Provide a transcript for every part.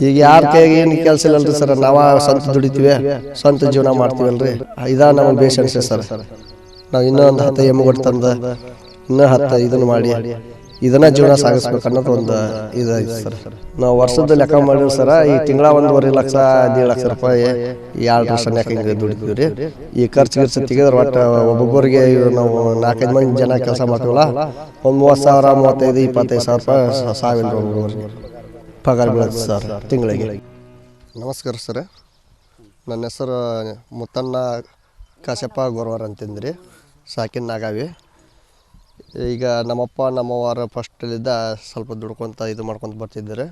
ಈಗ ಯಾರ ಕೈಗೆ ಏನು ಕೆಲಸ ಇಲ್ಲಲ್ರಿ ಸರ್ ನಾವ ಸ್ವಂತ ದುಡಿತೀವಿ ಸ್ವಂತ ಜೀವನ ಮಾಡ್ತೀವಲ್ರಿ? ಇದಾ ನಮ್ಗೆ ಬೇಷ್ ಅನ್ಸೆ ಸರ್. ನಾವು ಇನ್ನೂ ಒಂದು ಹತ್ತು ಕೊಟ್ಟು ತಂದು ಇನ್ನೂ ಹತ್ತು ಇದನ್ನು ಮಾಡಿ ಇದನ್ನ ಜೀವನ ಸಾಗಿಸ್ಬೇಕು ಅನ್ನೋದು ಒಂದು ಇದೈತೆ ಸರ್. ನಾವು ವರ್ಷದ ಲೆಕ್ಕ ಮಾಡಿವಿ ಸರ್ ಈ ತಿಂಗಳ ಒಂದೂವರೆ ಲಕ್ಷ ಹದಿನೇಳು ಲಕ್ಷ ರೂಪಾಯಿ ಎರಡು ವರ್ಷ ಹಿಂಗೆ ದುಡಿತೀವಿ ರೀ ಈ ಖರ್ಚು ಗಿರ್ಚು ತೆಗೆದ್ರೆ ಒಟ್ಟು ಒಬ್ಬೊಬ್ಬರಿಗೆ ನಾವು ನಾಲ್ಕೈದು ಮಂದಿ ಜನ ಕೆಲಸ ಮಾಡ್ತೀವಲ್ಲ ಒಂದು ಮೂವತ್ತು ಸಾವಿರ ಮೂವತ್ತೈದು ಇಪ್ಪತ್ತೈದು ಸಾವಿರ ರೂಪಾಯಿ ಸಾವಿರ ಒಬ್ಬೊಬ್ಬರಿಗೆ ಪಗಾರ ಬೀಳುತ್ತೆ ಸರ್ ತಿಂಗಳಿಗೆ. ನಮಸ್ಕಾರ ಸರ್. ನನ್ನ ಹೆಸರು ಮುತ್ತಣ್ಣ ಕಾಶಪ್ಪ ಗೊರವರ್ ಅಂತಂದ್ರಿ ಸಾಕಿನ ನಾಗಾವಿ. ಈಗ ನಮ್ಮಪ್ಪ ನಮ್ಮವ್ವಾರ ಫಸ್ಟಲ್ಲಿದ್ದ ಸ್ವಲ್ಪ ದುಡ್ಕೊತ ಇದು ಮಾಡ್ಕೊತ ಬರ್ತಿದ್ದಾರೆ.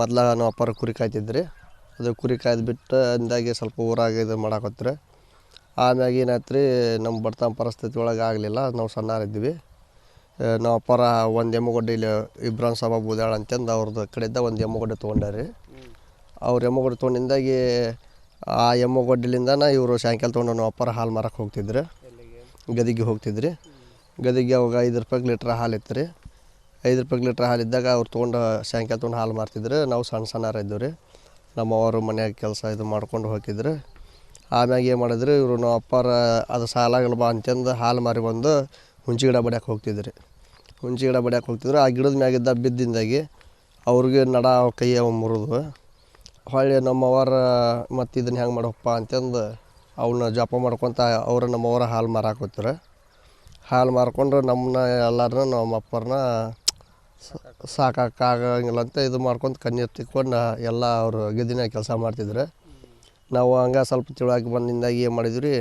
ಮೊದ್ಲ ನಮ್ಮ ಅಪ್ಪರ ಕುರಿ ಕಾಯ್ತಿದ್ರಿ. ಅದು ಕುರಿ ಕಾಯ್ದು ಬಿಟ್ಟು ಅಂದಾಗೆ ಸ್ವಲ್ಪ ಊರಾಗ ಇದು ಮಾಡಾಕತ್ರಿ ಆಮ್ಯಾಗ ಏನಾಯ್ತು ರೀ ನಮ್ಮ ಬಡತನ ಪರಿಸ್ಥಿತಿ ಒಳಗೆ ಆಗಲಿಲ್ಲ ನಾವು ಸಣ್ಣರಿದ್ವಿ. ನಮ್ಮ ಅಪ್ಪರ ಒಂದು ಎಮ್ಮಗೊಡ್ಡೆ ಇಲ್ಲಿ ಇಬ್ರಾನ್ ಸಾಬ ಬೂದಾಳ ಅಂತಂದು ಅವ್ರದ್ದು ಕಡೆಯಿಂದ ಒಂದು ಎಮ್ಮಗೊಡ್ಡೆ ತೊಗೊಂಡಾರಿ ಅವ್ರು ಎಮ್ಮಗೊಡ್ಡೆ ತೊಗೊಂಡಿಂದಾಗಿ ಆ ಎಮ್ಮುಗಡ್ಡೆಲಿಂದನ ಇವರು ಸಾಯಂಕಾಲ ತೊಗೊಂಡು ನಾವು ಅಪ್ಪರ ಹಾಲು ಮಾರಕ್ಕೆ ಹೋಗ್ತಿದ್ರು. ಗದಿಗೆ ಹೋಗ್ತಿದ್ರಿ. ಗದಿಗೆ ಅವಾಗ ಐದು ರೂಪಾಯಿ ಲೀಟ್ರ್ ಹಾಲು ಇತ್ತು ರೀ ಐದು ರೂಪಾಯಿ ಲೀಟ್ರ್ ಹಾಲು ಇದ್ದಾಗ ಅವ್ರು ತೊಗೊಂಡು ಸಾಯಂಕಾಲ ತೊಗೊಂಡು ಹಾಲು ಮಾರ್ತಿದ್ರು. ನಾವು ಸಣ್ಣ ಸಣ್ಣ ಇದ್ದವು ರೀ ನಮ್ಮ ಅವರು ಮನ್ಯಾಗ ಕೆಲಸ ಇದು ಮಾಡ್ಕೊಂಡು ಹೋಗಿದ್ರು ಆಮ್ಯಾಗ ಏನು ಮಾಡಿದ್ರು ಇವರು, ನಾವು ಅಪ್ಪಾರ ಅದು ಸಾಲಾಗಲ್ಲ ಬಾ ಅಂತಂದು ಹಾಲು ಮಾರಿ ಬಂದು ಹುಂಚಿ ಗಿಡ ಬಡಿಯಕ್ಕೆ ಹೋಗ್ತಿದ್ರಿ. ಹುಂಚಿ ಗಿಡ ಬಡಿಯಕ್ಕೆ ಹೋಗ್ತಿದ್ರು. ಆ ಗಿಡದ ಮ್ಯಾಗಿದ್ದ ಬಿದ್ದಿಂದಾಗಿ ಅವ್ರಿಗೆ ನಡ ಕೈಯ ಮುರಿದು ಹೊಳ್ಳಿ ನಮ್ಮವರ, ಮತ್ತು ಇದನ್ನು ಹೆಂಗೆ ಮಾಡಪ್ಪ? ಅಂತಂದು ಅವನ್ನ ಜಪ ಮಾಡ್ಕೊತ ಅವ್ರು ನಮ್ಮವರ ಹಾಲು ಮಾರಾಕೋತಾರೆ. ಹಾಲು ಮಾರ್ಕೊಂಡ್ರೆ ನಮ್ಮನ್ನ ಎಲ್ಲರನ್ನ ನಮ್ಮ ಅಪ್ಪರನ್ನ ಸಾಕಾಗಂಗಿಲ್ಲ ಅಂತ ಇದು ಮಾಡ್ಕೊಂಡು ಕಣ್ಣೀರು ತಿಕ್ಕೊಂಡು ಎಲ್ಲ ಅವರು ಗೆದ್ದಿನ ಕೆಲಸ ಮಾಡ್ತಿದ್ರು. ನಾವು ಹಂಗೆ ಸ್ವಲ್ಪ ತಿಳುವಾಗಿ ಬಂದಿಂದಾಗಿ ಏನು ಮಾಡಿದ್ವಿ ರೀ,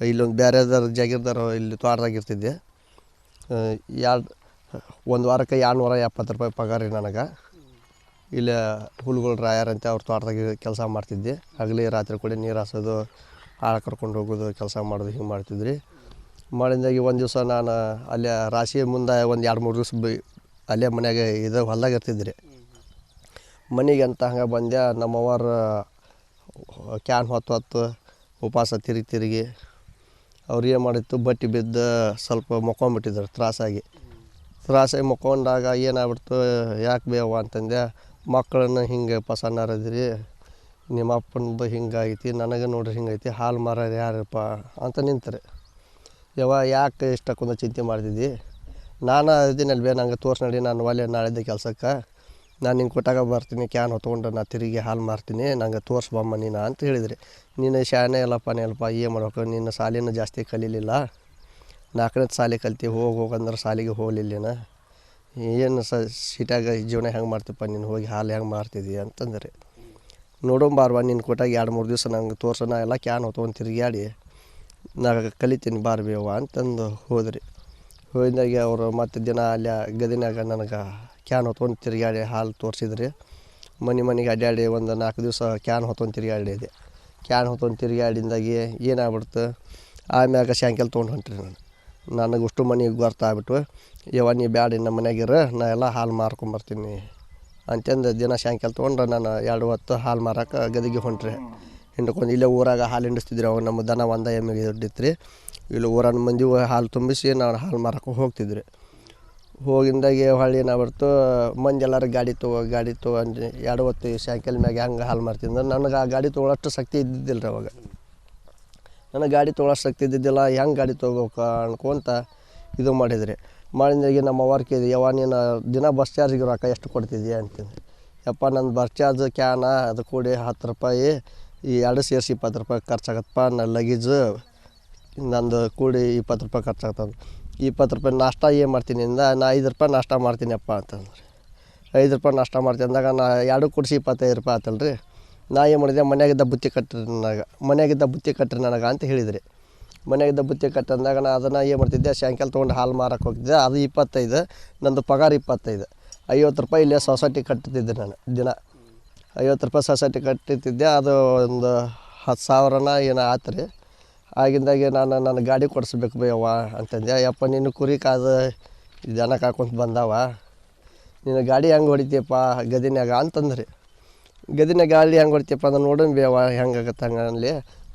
ಇಲ್ಲೊಂದು ಬೇರೆದಾರ ಜಾಗಿರ್ದಾರ ಇಲ್ಲಿ ತೋಟದಾಗ ಇರ್ತಿದ್ದೆ. ಎರಡು ಒಂದು ವಾರಕ್ಕೆ ಎರಡು ನೂರ ಎಪ್ಪತ್ತು ರೂಪಾಯಿ ಪಗಾರ ರೀ ನನಗೆ. ಇಲ್ಲಿ ಹುಲ್ಗಳು ರಾಯರ್ ಅಂತ ಅವ್ರ ತೋಟದಾಗ ಕೆಲಸ ಮಾಡ್ತಿದ್ದೆ. ಹಗಲಿ ರಾತ್ರಿ ಕೂಡ ನೀರು ಹಾಸೋದು ಆಳ ಕರ್ಕೊಂಡು ಹೋಗೋದು ಕೆಲಸ ಮಾಡೋದು ಹಿಂಗೆ ಮಾಡ್ತಿದ್ರಿ. ಮಾಡಿದಾಗಿ ಒಂದು ದಿವಸ ನಾನು ಅಲ್ಲೇ ರಾಶಿ ಮುಂದೆ ಒಂದು ಎರಡು ಮೂರು ದಿವಸ ಬೈ ಅಲ್ಲೇ ಮನ್ಯಾಗ ಇದು ಹೊಲ್ದಾಗ ಇರ್ತಿದ್ರಿ. ಮನೆಗೆ ಅಂತ ಹಂಗೆ ಬಂದೆ ನಮ್ಮವರ ಕ್ಯಾನ್ ಹೊತ್ತು ಹೊತ್ತು ಉಪವಾಸ ತಿರುಗಿ ತಿರುಗಿ ಅವ್ರು ಏನು ಮಾಡಿತ್ತು, ಬಟ್ಟೆ ಬಿದ್ದು ಸ್ವಲ್ಪ ಮಕ್ಕೊಂಬಿಟ್ಟಿದ್ರು ತ್ರಾಸಾಗಿ. ತ್ರಾಸಾಗಿ ಮಕ್ಕೊಂಡಾಗ ಏನಾಗ್ಬಿಡ್ತು? ಯಾಕೆ ಬೇವ ಅಂತಂದೆ, ಮಕ್ಕಳನ್ನ ಹಿಂಗೆ ಪಸನ್ನರದ್ರಿ ನಿಮ್ಮ ಅಪ್ಪನದು ಹಿಂಗಾಗೈತಿ ನನಗೆ ನೋಡ್ರಿ ಹಿಂಗೈತಿ, ಹಾಲು ಮಾರೋರು ಯಾರಪ್ಪ ಅಂತ ನಿಂತಾರೆ. ಯವ್ವ, ಯಾಕೆ ಇಷ್ಟಕ್ಕೊಂದು ಚಿಂತೆ ಮಾಡ್ತಿದ್ದಿ? ನಾನು ಇದೀನಲ್ಲಿ ಬೇ ನಂಗೆ ತೋರ್ಸಿ ನಡಿ ನಾನು ಒಲೆ ನಾಳಿದ್ದೆ ಕೆಲಸಕ್ಕೆ. ನಾನು ನಿಂಗೆ ಕೊಟ್ಟಾಗ ಬರ್ತೀನಿ, ಕ್ಯಾನ್ ಹೊತ್ಕೊಂಡು ನಾನು ತಿರುಗಿ ಹಾಲು ಮಾರ್ತೀನಿ, ನಂಗೆ ತೋರ್ಸ್ಬಮ್ಮ ನೀನು ಅಂತ ಹೇಳಿದ್ರಿ. ನೀನು ಶಾನೆ ಇಲ್ಲಪ್ಪ ನೆಲಪ್ಪ ಏನು ಮಾಡ್ಬೇಕು? ನಿನ್ನ ಸಾಲಿನ ಜಾಸ್ತಿ ಕಲೀಲಿಲ್ಲ. ನಾಲ್ಕನೇ ಸಾಲಿ ಕಲ್ತಿ, ಹೋಗಿ ಹೋಗಂದ್ರೆ ಸಾಲಿಗೆ ಹೋಗಲಿಲ್ಲೇನ? ಏನು ಸ ಸಿಟ್ಯಾಗ ಜೀವನ ಹೆಂಗೆ ಮಾಡ್ತೀಪ್ಪ ನೀನು? ಹೋಗಿ ಹಾಲು ಹೆಂಗೆ ಮಾರ್ತಿದ್ದಿ ಅಂತಂದ್ರೆ ನೋಡೋಂಬಾರ್ವ ನಿನ್ನ ಕೊಟ್ಟಾಗ ಎರಡು ಮೂರು ದಿವಸ ನಂಗೆ ತೋರ್ಸೋಣ ಎಲ್ಲ ಕ್ಯಾನ್ ಹೊತ್ಕೊಂಡು ತಿರುಗಾಡಿ ನಾ ಕಲಿತೀನಿ ಬಾರ್ಬೇವ ಅಂತಂದು ಹೋದ್ರಿ. ಹೋದಾಗ ಅವರು ಮತ್ತೆ ದಿನ ಅಲ್ಲಿ ಗದಿನಾಗ ನನಗೆ ಕ್ಯಾನ್ ಹೊತ್ಕೊಂಡು ತಿರುಗಾಡಿ ಹಾಲು ತೋರಿಸಿದ್ರಿ. ಮನೆ ಮನೆಗೆ ಅಡ್ಡಾಡಿ ಒಂದು ನಾಲ್ಕು ದಿವಸ ಕ್ಯಾನ್ ಹೊತ್ಕೊಂಡು ತಿರುಗಾಡಿದೆ ಕ್ಯಾನ್ ಹೊತ್ಕೊಂಡು ತಿರುಗಾಡಿಂದಾಗಿ ಏನಾಗ್ಬಿಡ್ತು? ಆಮ್ಯಾಗ ಸಾಯಂಕಾಲ ತೊಗೊಂಡು ಹೊಂಟ್ರಿ ನಾನು. ನನಗೆ ಅಷ್ಟು ಮನೆಗೆ ಗೊತ್ತಾಗ್ಬಿಟ್ಟು ಯವ್ವ, ನೀ ಬ್ಯಾಡ ನಮ್ಮ ಮನ್ಯಾಗಿರ ನಾ ಎಲ್ಲ ಹಾಲು ಮಾರ್ಕೊಂಬರ್ತೀನಿ ಅಂತಂದು ದಿನ ಸಾಯಂಕಾಲ ತೊಗೊಂಡು ನಾನು ಎರಡು ಹೊತ್ತು ಹಾಲು ಮಾರಕ್ಕೆ ಗದಿಗೆ ಹೊಂಟ್ರಿ. ಹಿಂಡ್ಕೊಂಡು ಇಲ್ಲೇ ಊರಾಗ ಹಾಲು ಹಿಂಡಿಸ್ತಿದ್ರಿ ಅವಾಗ ನಮ್ಮ ದನ ಒಂದ ಎಮ್ಮೆಗೆ ಇದ್ದಿತ್ತು ರೀ ಇಲ್ಲಿ ಊರನ್ನ ಮಂದಿ ಹಾಲು ತುಂಬಿಸಿ ನಾನು ಹಾಲು ಮಾರಕ್ಕೆ ಹೋಗ್ತಿದ್ರಿ. ಹೋಗಿಂದಾಗೆ ಹೊಳ್ಳಿ ಏನಾಗ್ಬಿಡ್ತು ಮಂದಿ ಎಲ್ಲರೂ ಗಾಡಿ ತಗೋ ಗಾಡಿ ತಗೋ ಅಂದ್ರೆ ಎರಡು ಹೊತ್ತು ಸಾಯಂಕಾಲ ಮ್ಯಾಗ ಹೆಂಗೆ ಹಾಲು ಮಾರ್ತಿದ್ದೆ ನನಗೆ ಆ ಗಾಡಿ ತೊಗೊಳಷ್ಟು ಶಕ್ತಿ ಇದ್ದಿದ್ದಿಲ್ಲ ರೀ ಅವಾಗ. ನನಗೆ ಗಾಡಿ ತೊಗೊಳೋ ಶಕ್ತಿ ಇದ್ದಿದ್ದಿಲ್ಲ, ಹೆಂಗೆ ಗಾಡಿ ತೊಗೋಬೇಕು ಅನ್ಕೊಂತ ಇದು ಮಾಡಿದ್ರಿ. ಮಾಡಿದಾಗೆ ನಮ್ಮ ವರ್ಕ್ ಇದೆ ಯವ್ವ, ನೀನು ದಿನ ಬಸ್ ಚಾರ್ಜಿಗೆ ರೊಕ್ಕ ಎಷ್ಟು ಕೊಡ್ತಿದ್ಯಾ? ಅಂತಂದು ಯಪ್ಪ ನನ್ನ ಬಸ್ ಚಾರ್ಜ್ ಕ್ಯಾನ, ಅದು ಕೂಡಿ ಹತ್ತು ರೂಪಾಯಿ, ಈ ಎರಡು ಸೇರಿಸಿ ಇಪ್ಪತ್ತು ರೂಪಾಯಿ ಖರ್ಚಾಗತ್ತಪ್ಪ, ನನ್ನ ಲಗೇಜು ನಂದು ಕೂಡಿ ಇಪ್ಪತ್ತು ರೂಪಾಯಿ ಖರ್ಚಾಗ್ತದೆ ಇಪ್ಪತ್ತು ರೂಪಾಯಿ ನಾಷ್ಟ ಏನು ಮಾಡ್ತೀನಿ ಅಂದ, ನಾ ಐದು ರೂಪಾಯಿ ನಾಷ್ಟ ಮಾಡ್ತೀನಿ ಅಪ್ಪ ಅಂತಂದ್ರೆ. ಐದು ರೂಪಾಯಿ ನಾಷ್ಟ ಮಾಡ್ತೀನಿ ಅಂದಾಗ ನಾ ಎರಡು ಕೊಡಿಸಿ ಇಪ್ಪತ್ತೈದು ರೂಪಾಯಿ ಆತಲ್ಲ ನಾ ಏನು ಮಾಡಿದೆ ಮನ್ಯಾಗಿದ್ದ ಬುತ್ತಿ ಕಟ್ಟ್ರಿ ನನಗೆ, ಮನ್ಯಾಗಿದ್ದ ಬುತ್ತಿ ಕಟ್ಟ್ರಿ ನನಗೆ ಅಂತ ಹೇಳಿದ್ರಿ. ಮನ್ಯಾಗಿದ್ದ ಬುತ್ತಿ ಕಟ್ಟಂದಾಗ ನಾ ಅದನ್ನು ಏನು ಮಾಡ್ತಿದ್ದೆ, ಸಾಯಂಕಾಲ ತೊಗೊಂಡು ಹಾಲು ಮಾರಕ್ಕೆ ಹೋಗ್ತಿದ್ದೆ. ಅದು ಇಪ್ಪತ್ತೈದು, ನಂದು ಪಗಾರ ಇಪ್ಪತ್ತೈದು. ಐವತ್ತು ರೂಪಾಯಿ ಇಲ್ಲೇ ಸೊಸೈಟಿ ಕಟ್ಟುತ್ತಿದ್ದೆ ನಾನು ದಿನ. ಐವತ್ತು ರೂಪಾಯಿ ಸೊಸೈಟಿ ಕಟ್ಟುತ್ತಿದ್ದೆ ಅದು ಒಂದು ಹತ್ತು ಸಾವಿರನ ಏನೋ ಆತು ರೀ ಆಗಿಂದಾಗೆ ನಾನು ನನ್ನ ಗಾಡಿ ಕೊಡಿಸ್ಬೇಕು ಬೇವ ಅಂತಂದೆ. ಯಪ್ಪ ನೀನು ಕುರಿ ಕಾದು ದನ ಹಾಕೊಂತ ಬಂದವ. ನೀನು ಗಾಡಿ ಹೆಂಗೆ ಹೊಡಿತೀಯಪ್ಪ ಗದಿನ್ಯಾಗ ಅಂತಂದ್ರಿ. ಗದಿನ ಗಾಡಿ ಹೆಂಗೆ ಹೊಡ್ತೀಪ್ಪ ಅದನ್ನು ನೋಡೋಣ ಬೇವ ಹೆಂಗಾಗತ್ತೆ ಹಂಗೆ ಅಲ್ಲಿ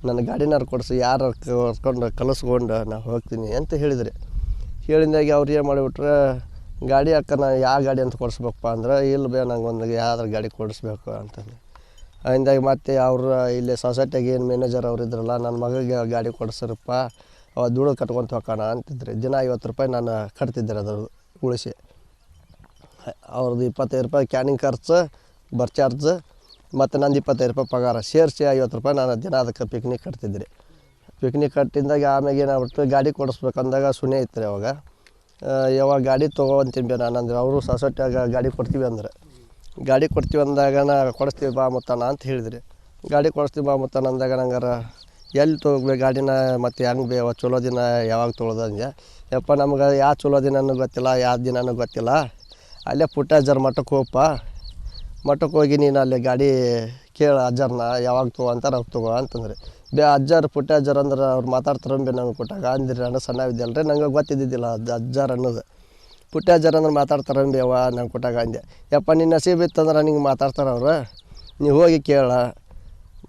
ನನ್ನ ಗಾಡಿನಾರು ಕೊಡಿಸು, ಯಾರು ಕರ್ಕೊಂಡು ಕಲಿಸ್ಕೊಂಡು ನಾ ಹೋಗ್ತೀನಿ ಅಂತ ಹೇಳಿದ್ರಿ. ಹೇಳಿದಾಗೆ ಅವ್ರು ಏನು ಮಾಡಿಬಿಟ್ರೆ, ಗಾಡಿ ಅಕ್ಕ ನಾ ಯಾವ ಗಾಡಿ ಅಂತ ಕೊಡಿಸ್ಬೇಕಪ್ಪ ಅಂದ್ರೆ, ಇಲ್ಲ ಬೇ, ನಂಗೆ ಒಂದು ಯಾವ್ದಾರು ಗಾಡಿ ಕೊಡಿಸ್ಬೇಕು ಅಂತಂದು. ಹಿಂದಾಗಿ ಮತ್ತೆ ಅವರು ಇಲ್ಲಿ ಸೊಸೈಟಿಯಾಗ ಏನು ಮ್ಯಾನೇಜರ್ ಅವ್ರು ಇದ್ರಲ್ಲ ನನ್ನ ಮಗಗೆ ಗಾಡಿ ಕೊಡಿಸ್ರಪ್ಪ, ಅವ ದುಡ್ಡು ಕಟ್ಕೊಂತ ಹೋಗೋಣ ಅಂತಿದ್ರೆ. ದಿನ ಐವತ್ತು ರೂಪಾಯಿ ನಾನು ಕಟ್ತಿದ್ದೆ ಅದ್ರ ಉಳಿಸಿ. ಅವ್ರದ್ದು ಇಪ್ಪತ್ತೈದು ರೂಪಾಯಿ ಕ್ಯಾನಿಂಗ್ ಖರ್ಚು ಬರ್ ಚಾರ್ಜ್ ಮತ್ತು ನಂದು ಇಪ್ಪತ್ತೈದು ರೂಪಾಯಿ ಪಗಾರ. ಸೇರಿಸಿ ಐವತ್ತು ರೂಪಾಯಿ ನಾನು ದಿನ ಅದಕ್ಕೆ ಪಿಕ್ನಿಕ್ ಕಟ್ತಿದ್ದೆ. ಪಿಕ್ನಿಕ್ ಕಟ್ಟಿದಾಗ ಆಮ್ಯಾಗ ಏನಾಗ್ಬಿಟ್ಟು ಗಾಡಿ ಕೊಡಿಸ್ಬೇಕಂದಾಗ ಸುನೇ ಇತ್ತು ರೀ ಅವಾಗ. ಯಾವಾಗ ಗಾಡಿ ತೊಗೊಂತೀನಿ ನಾನು ಅಂದ್ರೆ ಅವರು ಸೊಸೈಟಿಯಾಗ ಗಾಡಿ ಕೊಡ್ತೀವಿ ಅಂದ್ರೆ. ಗಾಡಿ ಕೊಡ್ತೀವಿ ಅಂದಾಗ ನಾ ಕೊಡಿಸ್ತೀವಿ ಬಾ ಮುತ್ತಾನ ಅಂತ ಹೇಳಿದ್ರಿ. ಗಾಡಿ ಕೊಡಿಸ್ತೀವಿ ಬಾ ಮುತ್ತಾನ ಅಂದಾಗ ನಂಗಾರ ಎಲ್ಲಿ ತೊಗೋಬೇಕು ಗಾಡಿನ, ಮತ್ತು ಹೆಂಗೆ ಬೇ ಚಲೋ ದಿನ ಯಾವಾಗ ತೊಗೊಳೋದು ಅಂದೆ ಯಪ್ಪ ನಮ್ಗೆ ಯಾವ ಚಲೋ ದಿನನೂ ಗೊತ್ತಿಲ್ಲ ಯಾವ ದಿನನೂ ಗೊತ್ತಿಲ್ಲ. ಅಲ್ಲೇ ಪುಟ್ಟಾಜರ್ ಮಠಕ್ಕೆ ಹೋಗಪ್ಪ ಮಠಕ್ಕೆ ಹೋಗಿ ನೀನು ಅಲ್ಲಿ ಗಾಡಿ ಕೇಳ ಅಜ್ಜರನ್ನ ಯಾವಾಗ ತಗೋ ಅಂತಾರೆ ತಗೋ ಅಂತಂದ್ರೆ. ಬೇ ಅಜ್ಜರ್, ಪುಟ್ಟ ಅಜ್ಜರ್ ಅಂದ್ರೆ ಅವ್ರು ಮಾತಾಡ್ತಾರೆ ಬೇ ನಂಗೆ ಕೊಟ್ಟಾಗ ಅಂದಿರಿ ಸಣ್ಣ ರೀ, ನಂಗೆ ಗೊತ್ತಿದ್ದಿದ್ದಿಲ್ಲ ಅದು ಅಜ್ಜರ್ ಅನ್ನೋದು. ಪುಟ್ಟ ಅಜ್ಜರ್ ಅಂದ್ರೆ ಮಾತಾಡ್ತಾರೆ ಬೇ ಅವ್ವ ನಂಗೆ ಕೊಟ್ಟಾಗ ಅಂದೆ ಯಪ್ಪ, ನಿನ್ನ ನಸೀಬ್ ಇತ್ತಂದ್ರೆ ನಿಂಗೆ ಮಾತಾಡ್ತಾರೆ ಅವರು? ನೀವು ಹೋಗಿ ಕೇಳ,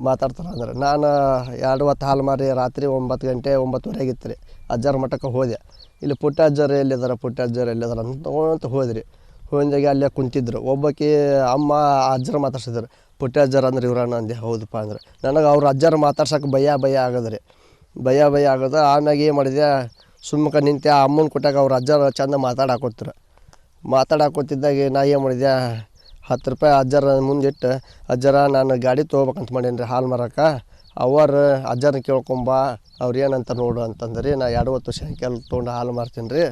ಮಾತಾಡ್ತಾರೆ ಅಂದ್ರೆ. ನಾನು ಎರಡು ಹೊತ್ತು ಹಾಲು ಮಾರಿ ರಾತ್ರಿ ಒಂಬತ್ತು ಗಂಟೆ, ಒಂಬತ್ತುವರೆಗೆ ಇತ್ತು ರೀ, ಅಜ್ಜಾರ ಮಠಕ್ಕೆ ಹೋದೆ. ಇಲ್ಲಿ ಪುಟ್ಟ ಅಜ್ಜರು ಎಲ್ಲಿದಾರ, ಪುಟ್ಟ ಅಜ್ಜರು ಎಲ್ಲಿದಾರ ಅಂತ ಹೋದ್ರಿ. ಹೋದಾಗ ಅಲ್ಲೇ ಕುಂತಿದ್ರು. ಒಬ್ಬಾಕಿ ಅಮ್ಮ ಅಜ್ಜರ ಮಾತಾಡ್ಸಿದ್ರು. ಪುಟ್ಟ ಅಜ್ಜರ ಅಂದ್ರೆ ಇವ್ರನ್ನ ಅಂದೆ, ಹೌದಪ್ಪ ಅಂದ್ರೆ. ನನಗೆ ಅವ್ರ ಅಜ್ಜರ ಮಾತಾಡ್ಸಕ್ಕೆ ಭಯ ಭಯ ಆಗದ್ರಿ. ಭಯ ಭಯ ಆಗೋದು. ಆಮ್ಯಾಗ ಏನು ಮಾಡಿದೆ? ಸುಮ್ಮಕ ನಿಂತೆ ಆ ಅಮ್ಮನ ಕೊಟ್ಟಾಗ ಅವ್ರ ಅಜ್ಜರ ಚಂದ ಮಾತಾಡಾಕೋತ್ರ ಮಾತಾಡಾಕೋತಿದ್ದಾಗ ನಾ ಏನು ಮಾಡಿದೆ? ಹತ್ತು ರೂಪಾಯಿ ಅಜ್ಜರ ಮುಂದಿಟ್ಟು ಅಜ್ಜರ, ನಾನು ಗಾಡಿ ತೊಗೋಬೇಕಂತ ಮಾಡೇನಿ ರೀ ಹಾಲು ಮಾರಕ್ಕೆ ಅವರು ಅಜ್ಜರನ್ನ ಕೇಳ್ಕೊಂಬ ಅವ್ರು ಏನಂತ ನೋಡು ಅಂತಂದ್ರಿ. ನಾ ಎರಡು ಹೊತ್ತು ಸಾಯಂಕಾಲ ತೊಗೊಂಡು ಹಾಲು ಮಾರ್ತೀನಿ ರೀ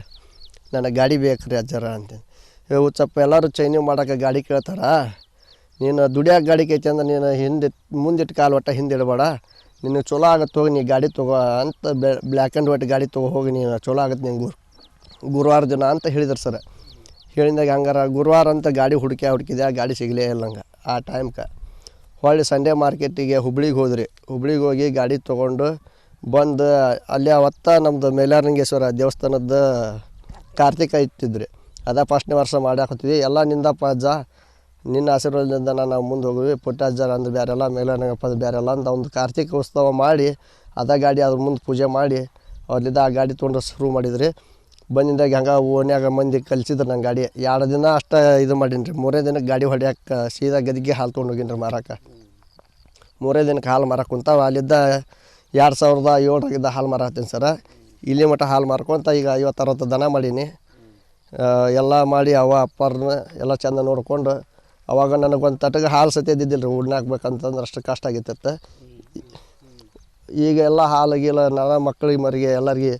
ನನಗೆ ಗಾಡಿ ಬೇಕು ರೀ ಅಜ್ಜರ ಅಂತೀನಿ ಏ ಹುಚ್ಚಪ್ಪ ಎಲ್ಲರೂ ಚೈನಿಂಗ್ ಮಾಡೋಕೆ ಗಾಡಿ ಕೇಳ್ತಾರ. ನೀನು ದುಡಿಯೋಕೆ ಗಾಡಿ ಕೈತಿ ಅಂದ್ರೆ ನೀನು ಹಿಂದೆ ಮುಂದಿಟ್ಟು ಕಾಲು ಒಟ್ಟ ಹಿಂದೆ ಇಡಬೇಡ. ನಿನಗೆ ಚಲೋ ಆಗತ್ತೆ ಹೋಗಿ, ನೀ ಗಾಡಿ ತಗೋ ಅಂತ ಬ್ಲ್ಯಾಕ್ ಆ್ಯಂಡ್ ವೈಟ್ ಗಾಡಿ ತಗೋ ಹೋಗಿ, ನೀನು ಚಲೋ ಆಗುತ್ತೆ ನಿಂಗೆ ಗುರು, ಗುರುವಾರ ದಿನ ಅಂತ ಹೇಳಿದ್ರು ಸರ್. ಹೇಳಿದಾಗ ಹಂಗಾರ, ಗುರುವಾರ ಅಂತ ಗಾಡಿ ಹುಡುಕಿ ಹುಡುಕಿದೆ ಆ ಗಾಡಿ ಸಿಗಲೇ ಇಲ್ಲ ನಂಗೆ ಆ ಟೈಮ್ಗೆ ಹೊಳ್ಳಿ ಸಂಡೇ ಮಾರ್ಕೆಟಿಗೆ ಹುಬ್ಳಿಗೆ ಹೋದ್ರಿ, ಹುಬ್ಳಿಗೆ ಹೋಗಿ ಗಾಡಿ ತೊಗೊಂಡು ಬಂದು, ಅಲ್ಲಿ ಅವತ್ತ ನಮ್ಮದು ಮೇಲಾರಂಗೇಶ್ವರ ದೇವಸ್ಥಾನದ ಕಾರ್ತಿಕ ಇಟ್ಟಿದ್ರಿ. ಅದ ಫಸ್ಟ್ನೇ ವರ್ಷ ಮಾಡ್ಯಾಕತ್ತೀವಿ ಎಲ್ಲ ನಿಂದಪ್ಪ ಅಜ್ಜ ನಿನ್ನ ಆಶೀರ್ವಾದದಿಂದ ನಾವು ಮುಂದೆ ಹೋಗಿವಿ. ಪುಟ್ಟ ಅಜ್ಜ ಅಂದ್ರೆ ಬೇರೆಲ್ಲ ಅದು ಬೇರೆಲ್ಲ ಅಂತ ಒಂದು ಕಾರ್ತಿಕ ಉತ್ಸವ ಮಾಡಿ, ಅದ ಗಾಡಿ ಅದ್ರ ಮುಂದೆ ಪೂಜೆ ಮಾಡಿ, ಅವ್ರಲ್ಲಿದ್ದ ಆ ಗಾಡಿ ತೊಗೊಂಡು ಶುರು ಮಾಡಿದ್ರಿ. ಬಂದಿಂದಾಗ ಹಂಗೆ ಓನ್ಯಾಗ ಮಂದಿ ಕಲ್ಸಿದ್ರು ನಂಗೆ ಗಾಡಿ. ಎರಡು ದಿನ ಅಷ್ಟೇ ಇದು ಮಾಡೀನಿ ರೀ ಮೂರೇ ದಿನಕ್ಕೆ ಗಾಡಿ ಹೊಡ್ಯಾಕ, ಸೀದಾ ಗದಿಗೆ ಹಾಲು ತೊಗೊಂಡು ಹೋಗಿನಿ ರೀ ಮಾರಕ್ಕೆ ಮೂರೇ ದಿನಕ್ಕೆ ಹಾಲು ಮಾರಕ್ಕೆ ಕುಂತಾವ. ಅಲ್ಲಿದ್ದ ಎರಡು ಸಾವಿರದ ಏಳರಾಗಿದ್ದ ಹಾಲು ಮಾರಾಕತ್ತೀನಿ ಸರ. ಇಲ್ಲಿ ಮಟ್ಟ ಹಾಲು ಮಾರ್ಕೊಂತ ಈಗ ಐವತ್ತು ಅರವತ್ತು ದನ ಮಾಡೀನಿ. ಎಲ್ಲ ಮಾಡಿ ಅವ ಅಪ್ಪರ್ನ ಎಲ್ಲ ಚಂದ ನೋಡಿಕೊಂಡು ಅವಾಗ ನನಗೊಂದು ತಟಗೆ ಹಾಲು ಸತ್ಯದಿದ್ದಿಲ್ಲ ರೀ ಉಣ್ಣಾಕ್ಬೇಕಂತಂದ್ರೆ ಅಷ್ಟು ಕಷ್ಟ ಆಗಿತ್ತು ಈಗ ಎಲ್ಲ ಹಾಲು ಗೀಲ ನನ್ನ ಮಕ್ಕಳಿಗೆ ಮರಿಗೆ ಎಲ್ಲರಿಗೆ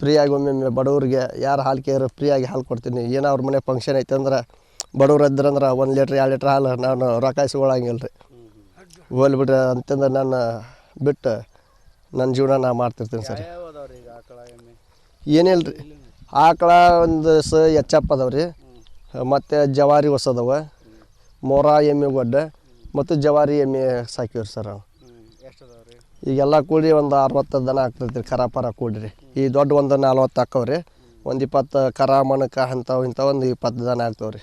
ಫ್ರೀಯಾಗಿ ಒಮ್ಮೊಮ್ಮೆ ಬಡವ್ರಿಗೆ ಯಾರು ಹಾಲು ಕೇರು ಫ್ರೀಯಾಗಿ ಹಾಲು ಕೊಡ್ತೀನಿ. ಏನೋ ಅವ್ರ ಮನೆ ಫಂಕ್ಷನ್ ಐತೆ ಅಂದ್ರೆ ಬಡವ್ರು ಇದ್ರಂದ್ರೆ ಒಂದು ಲೀಟ್ರ್ ಎರಡು ಲೀಟ್ರ್ ಹಾಲು ನಾನು ರೊಕ್ಕ ಇಸ್ಕೊಳಂಗಿಲ್ಲ ರೀ ಹೋಲ್ಬಿಟ್ರೆ ಅಂತಂದ್ರೆ ನಾನು ಬಿಟ್ಟು ನನ್ನ ಜೀವನ ನಾ ಮಾಡ್ತಿರ್ತೀನಿ ಸರ್. ಏನಿಲ್ಲ ರೀ ಆಕಳ ಒಂದು ಸ ಎಚ್ಚಪ್ಪ ಅದಾವೆ ರೀ ಮತ್ತು ಜವಾರಿ ಹೊಸದವ ಮೊರ ಎಮ್ಮೆ ಗೊಡ್ಡ ಮತ್ತು ಜವಾರಿ ಎಮ್ಮೆ ಸಾಕಿವ್ರಿ ಸರ್ ನಾವು ಈಗೆಲ್ಲ ಕೂಡಿ ಒಂದು ಅರವತ್ತು ದನ ಆಗ್ತೈತೆ ರೀ ಕರ ಪರ ಕೂಡ್ರಿ. ಈ ದೊಡ್ಡ ಒಂದು ನಲ್ವತ್ತು ಹಾಕವ್ರಿ. ಒಂದು ಇಪ್ಪತ್ತು ಕರ ಮಣಕ ಅಂಥವು ಇಂಥವು ಒಂದು ಇಪ್ಪತ್ತು ದನ ಆಗ್ತಾವೆ ರೀ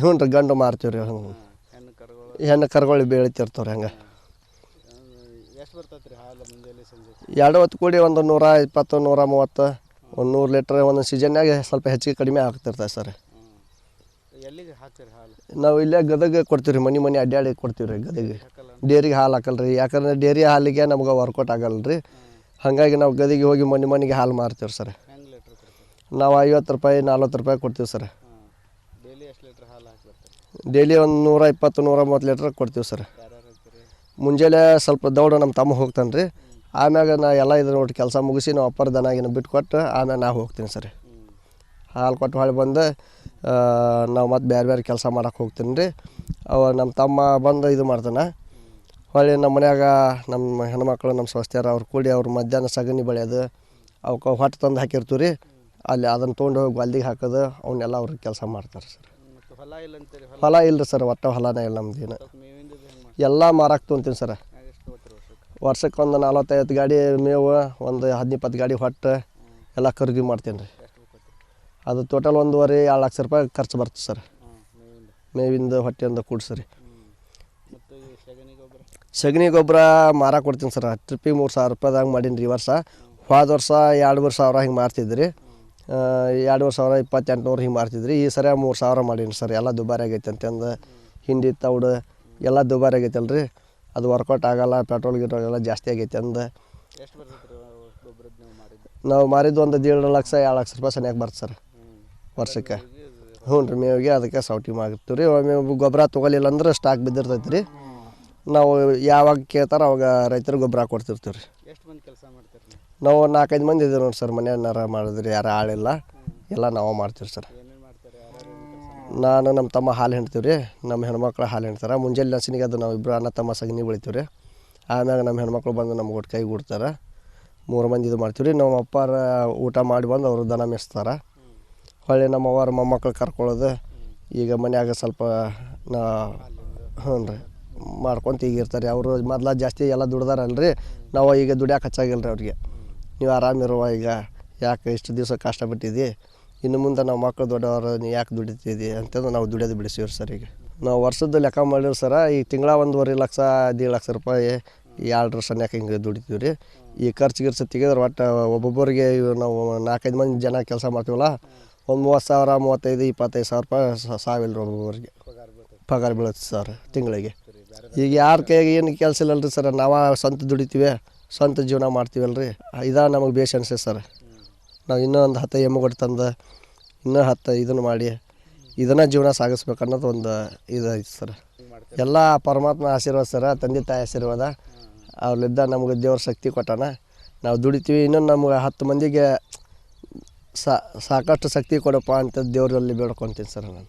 ಹ್ಞೂ ರೀ ಗಂಡು ಮಾರ್ತೀವಿ ರೀ ಹ್ಞೂ. ಹೆಣ್ಣು ಕರುಗಳು ಬೆಳಿತಿರ್ತಾವ್ರಿ ಹಂಗೆ. ಎರಡು ಹೊತ್ತು ಕೂಡಿ ಒಂದು ನೂರ ಇಪ್ಪತ್ತು ನೂರ ಮೂವತ್ತು. ಒಂದು ನೂರು ಲೀಟ್ರ್ ಒಂದು ಸೀಸನ್ಯಾಗ ಸ್ವಲ್ಪ ಹೆಚ್ಚಿಗೆ ಕಡಿಮೆ ಆಗ್ತಿರ್ತದೆ ಸರ್. ಎಲ್ಲಿಗೆ ಹಾಕ್ತೀರಿ ಹಾಲು? ನಾವು ಇಲ್ಲೇ ಗದಗ ಕೊಡ್ತೀವಿ ರೀ ಮನೆ ಮನೆ ಅಡ್ಡಾಡಿ ಕೊಡ್ತೀವಿ ರೀ ಗದಗ ಡೇರಿಗೆ ಹಾಲು ಹಾಕಲ್ಲ ರೀ ಯಾಕಂದ್ರೆ ಡೇರಿ ಹಾಲಿಗೆ ನಮ್ಗೆ ವರ್ಕೌಟ್ ಆಗಲ್ಲ ರೀ ಹಾಗಾಗಿ ನಾವು ಗದಗಿಗೆ ಹೋಗಿ ಮನೆ ಮನೆಗೆ ಹಾಲು ಮಾರ್ತೀವಿ ಸರ್. ನಾವು ಐವತ್ತು ರೂಪಾಯಿ ನಲ್ವತ್ತು ರೂಪಾಯಿ ಕೊಡ್ತೀವಿ ಸರ್. ಡೈಲಿ ಎಷ್ಟು ಲೀಟ್ರ್ ಹಾಲು ಹಾಕ್ಬಿಡ್ತೀರಿ ಡೈಲಿ ಒಂದು ನೂರ ಇಪ್ಪತ್ತು ನೂರ ಮೂವತ್ತು ಲೀಟ್ರ್ ಕೊಡ್ತೀವಿ ಸರ್. ಮುಂಜಾನೆ ಸ್ವಲ್ಪ ದೌಡ ನಮ್ಮ ತಮ್ಮ ಹೋಗ್ತಾನೆ ರೀ ಆಮ್ಯಾಗ ನಾ ಎಲ್ಲ ಇದ್ರ ನೋಡಿ ಕೆಲಸ ಮುಗಿಸಿ ನಾವು ಅಪ್ಪರ ದನಾಗಿನ ಬಿಟ್ಟು ಕೊಟ್ಟು ಆಮೇಲೆ ನಾ ಹೋಗ್ತೀನಿ ಸರ್. ಹಾಲು ಕೊಟ್ಟು ಹೊಳ್ಳಿ ಬಂದು ನಾವು ಮತ್ತೆ ಬೇರೆ ಬೇರೆ ಕೆಲಸ ಮಾಡೋಕೆ ಹೋಗ್ತೀನಿ ರೀ. ಅವ ನಮ್ಮ ತಮ್ಮ ಬಂದು ಇದು ಮಾಡ್ತಾನೆ. ಹೊಳ್ಳಿ ನಮ್ಮ ಮನ್ಯಾಗ ನಮ್ಮ ಹೆಣ್ಮಕ್ಳು ನಮ್ಮ ಸ್ವಸ್ತ್ಯಾರ ಅವ್ರು ಕೂಡಿ ಅವ್ರು ಮಧ್ಯಾಹ್ನ ಸಗಣಿ ಬೆಳೆಯೋದು ಅವಕ್ಕೆ ಹೊಟ್ಟೆ ತಂದು ಹಾಕಿರ್ತೀವಿ ರೀ. ಅಲ್ಲಿ ಅದನ್ನು ತೊಗೊಂಡು ಹೋಗಿ ಗಲ್ದಿಗೆ ಹಾಕೋದು ಅವನ್ನೆಲ್ಲ ಅವ್ರಿಗೆ ಕೆಲಸ ಮಾಡ್ತಾರೆ ಸರ್. ಹೊಲ ಇಲ್ಲ ರೀ ಸರ್ ಒಟ್ಟು ಹೊಲನೇ ಇಲ್ಲ ನಮ್ದು ಏನು ಸ್ವಲ್ಪ ಮೇವಿಂದ ಹೆಂಗೆ ಮಾಡಿ ಎಲ್ಲ ಮಾರಕ್ಕೆ ಅಂತೀನಿ ಸರ್. ವರ್ಷಕ್ಕೆ ಒಂದು ನಲ್ವತ್ತೈವತ್ತು ಗಾಡಿ ಮೇವು ಒಂದು ಹದಿನಿಪ್ಪತ್ತು ಗಾಡಿ ಹೊಟ್ಟು ಎಲ್ಲ ಖರೀದಿ ಮಾಡ್ತೀನಿ ರೀ. ಅದು ಟೋಟಲ್ ಒಂದೂವರೆ ಎರಡು ಲಕ್ಷ ರೂಪಾಯಿ ಖರ್ಚು ಬರ್ತದೆ ಸರ್. ಮೇವಿಂದ? ಹೊಟ್ಟೆಯಿಂದ ಕೂಡ್ಸರಿ. ಸಗಣಿ ಗೊಬ್ಬರ? ಸಗಣಿ ಗೊಬ್ಬರ ಮಾರ ಕೊಡ್ತೀನಿ ಸರ್. ಟ್ರಿಪ್ಪಿ ಮೂರು ಸಾವಿರ ರೂಪಾಯಿದಾಗ ಮಾಡೀನಿ ರೀ ಈ ವರ್ಷ. ಹೋದ ವರ್ಷ ಎರಡು ಮೂರು ಸಾವಿರ ಹಿಂಗೆ ಮಾರ್ತಿದ್ರಿ. ಎರಡುವರೆ ಸಾವಿರ ಇಪ್ಪತ್ತೆಂಟುನೂರು ಹಿಂಗೆ ಮಾರ್ತಿದ್ರಿ. ಈ ಸರಿ ಮೂರು ಸಾವಿರ ಮಾಡೀನಿ ಸರ್. ಎಲ್ಲ ದುಬಾರಿ ಆಗೈತೆ ಅಂತಂದು. ಹಿಂಡಿ ತೌಡು ಎಲ್ಲ ದುಬಾರಿ ಆಗೈತೆ ಅಲ್ರಿ ಅದು ವರ್ಕೌಟ್ ಆಗಲ್ಲ ಪೆಟ್ರೋಲ್ ಗಿಟ್ರೋಲ್ ಎಲ್ಲ ಜಾಸ್ತಿ ಆಗೈತೆ ಅಂದ. ನೀವು ಮಾರಿದ್ದು ಒಂದು ದೇಳು ಲಕ್ಷ ಎರಡು ಲಕ್ಷ ರೂಪಾಯಿ ಸನಿಯಾಗಿ ಬರ್ತದೆ ಸರ್. ವರ್ಷಕ್ಕೆ. ಹ್ಞೂ ರೀ ಮೇವಿಗೆ ಅದಕ್ಕೆ ಸೌಟಿ ಮಾಡಿರ್ತೀವಿ ರೀ ಒಮ್ಮೆ ಗೊಬ್ಬರ ತೊಗೊಲಿಲ್ಲ ಅಂದ್ರೆ ಸ್ಟಾಕ್ ಬಿದ್ದಿರ್ತೈತೆ ರೀ ನಾವು ಯಾವಾಗ ಕೇಳ್ತಾರ ಅವಾಗ ರೈತರು ಗೊಬ್ಬರ ಕೊಡ್ತಿರ್ತೀವಿ ರೀ ಎಷ್ಟು ಮಂದಿ ಕೆಲಸ ಮಾಡ್ತೀರಿ ನೀವು? ನಾವು ನಾಲ್ಕೈದು ಮಂದಿ ಇದ್ದೀವಿ ನೋಡಿ ಸರ್ ಮನೆಯನ್ನಾರ ಮಾಡಿದ್ರಿ ಯಾರು ಆಳಿಲ್ಲ. ಎಲ್ಲ ನಾವು ಮಾಡ್ತೀವಿ ಸರ್ ಏನೇನು ಮಾಡ್ತಾರೆ ಯಾರ್ಯಾರು ಕೆಲಸ ನಾನು ನಮ್ಮ ತಮ್ಮ ಹಾಲು ಹಿಂಡ್ತೀವಿ ರೀ, ನಮ್ಮ ಹೆಣ್ಮಕ್ಳು ಹಾಲು ಹೆಣ್ತಾರೆ. ಮುಂಜಾನೆ ನಸಿನಿಗೆ ಅದು ನಾವು ಇಬ್ಬರು ಅಣ್ಣ ತಮ್ಮ ಸಗಣಿ ಬೆಳಿತೀವಿ ರೀ. ಆಮ್ಯಾಗ ನಮ್ಮ ಹೆಣ್ಮಕ್ಳು ಬಂದು ನಮ್ಗೆ ಒಟ್ಟು ಕೈ ಕೊಡ್ತಾರೆ ಮೂರು ಮಂದಿ ಇದು ಮಾಡ್ತೀವಿ ರೀ. ನಮ್ಮ ಅಪ್ಪಾರ ಊಟ ಮಾಡಿ ಬಂದು ಅವರು ದನ ಮೆಸ್ತಾರೆ ಹೊಳ್ಳಿ ನಮ್ಮ ಅವ್ವಾರ ಮೊಮ್ಮಕ್ಳು ಕರ್ಕೊಳ್ಳೋದು. ಈಗ ಮನ್ಯಾಗ ಸ್ವಲ್ಪ ನಾ ಹ್ಞೂ ರೀ, ಮಾಡ್ಕೊಂತ ಈಗ ಇರ್ತಾರೆ ಅವರು ಮೊದ್ಲ ಜಾಸ್ತಿ ಎಲ್ಲ ದುಡ್ದಾರಲ್ರಿ. ನಾವು ಈಗ ದುಡ್ಯಾಕೆ ಹಚ್ಚಾಗಿಲ್ಲ ರೀ ಅವ್ರಿಗೆ. ನೀವು ಆರಾಮಿರುವ ಈಗ ಯಾಕೆ ಇಷ್ಟು ದಿವಸ ಕಷ್ಟಪಟ್ಟಿದ್ದಿ? ಇನ್ನು ಮುಂದೆ ನಾವು ಮಕ್ಕಳು ದೊಡ್ಡವರು ನೀ ಯಾಕೆ ದುಡಿತೀವಿ ಅಂತಂದು ನಾವು ದುಡಿಯೋದು ಬಿಡಿಸಿವ್ರಿ ಸರ್ ಈಗ. ನಾವು ವರ್ಷದ ಲೆಕ್ಕ ಮಾಡಿರಿ ಸರ, ಈ ತಿಂಗಳ ಒಂದೂವರೆ ಲಕ್ಷ ಹದಿನೇಳು ಲಕ್ಷ ರೂಪಾಯಿ ಎರಡು ಸನ್ಯಾಕ ಹಿಂಗೆ ದುಡಿತೀವಿ ರೀ ಈ ಖರ್ಚು ಗಿರ್ಚು ತೆಗೆದ್ರೆ ಒಟ್ಟು ಒಬ್ಬೊಬ್ಬರಿಗೆ ನಾವು ನಾಲ್ಕೈದು ಮಂದಿ ಜನ ಕೆಲಸ ಮಾಡ್ತೀವಲ್ಲ, ಒಂದು ಮೂವತ್ತು ಸಾವಿರ, ಮೂವತ್ತೈದು, ಇಪ್ಪತ್ತೈದು ಸಾವಿರ ರೂಪಾಯಿ ಸಾವಿಲ್ಲ ರೀ ಒಬ್ಬೊಬ್ಬರಿಗೆ. ಪಗಾರ ಬೀಳುತ್ತೆ ಸರ್ ತಿಂಗಳಿಗೆ. ರೀ ಈಗ ಯಾರ ಕೈಗೆ ಏನು ಕೆಲಸ ಇಲ್ಲಲ್ರಿ ಸರ್, ನಾವು ಸ್ವಂತ ದುಡಿತೀವಿ, ಸ್ವಂತ ಜೀವನ ಮಾಡ್ತೀವಲ್ಲ ರೀ ಇದಾ ನಮಗೆ ಬೇಷ್ ಅನಿಸ್ತದೆ ಸರ್. ನಾವು ಇನ್ನೂ ಒಂದು ಹತ್ತು ಎಮ್ಮುಗಳು ತಂದು ಇನ್ನೂ ಹತ್ತು ಇದನ್ನು ಮಾಡಿ ಇದನ್ನು ಜೀವನ ಸಾಗಿಸ್ಬೇಕು ಅನ್ನೋದು ಒಂದು ಇದು ಸರ್. ಎಲ್ಲ ಪರಮಾತ್ಮ ಆಶೀರ್ವಾದ ಸರ, ತಂದೆ ತಾಯಿ ಆಶೀರ್ವಾದ. ಅವ್ರಲ್ಲಿದ್ದ ನಮಗೆ ದೇವ್ರ ಶಕ್ತಿ ಕೊಟ್ಟಾನ. ನಾವು ದುಡಿತೀವಿ, ಇನ್ನೂ ನಮ್ಗೆ ಹತ್ತು ಮಂದಿಗೆ ಸಾಕಷ್ಟು ಶಕ್ತಿ ಕೊಡಪ್ಪ ಅಂತ ದೇವರಲ್ಲಿ ಬೇಡ್ಕೊತೀನಿ ಸರ್ ನಾನು.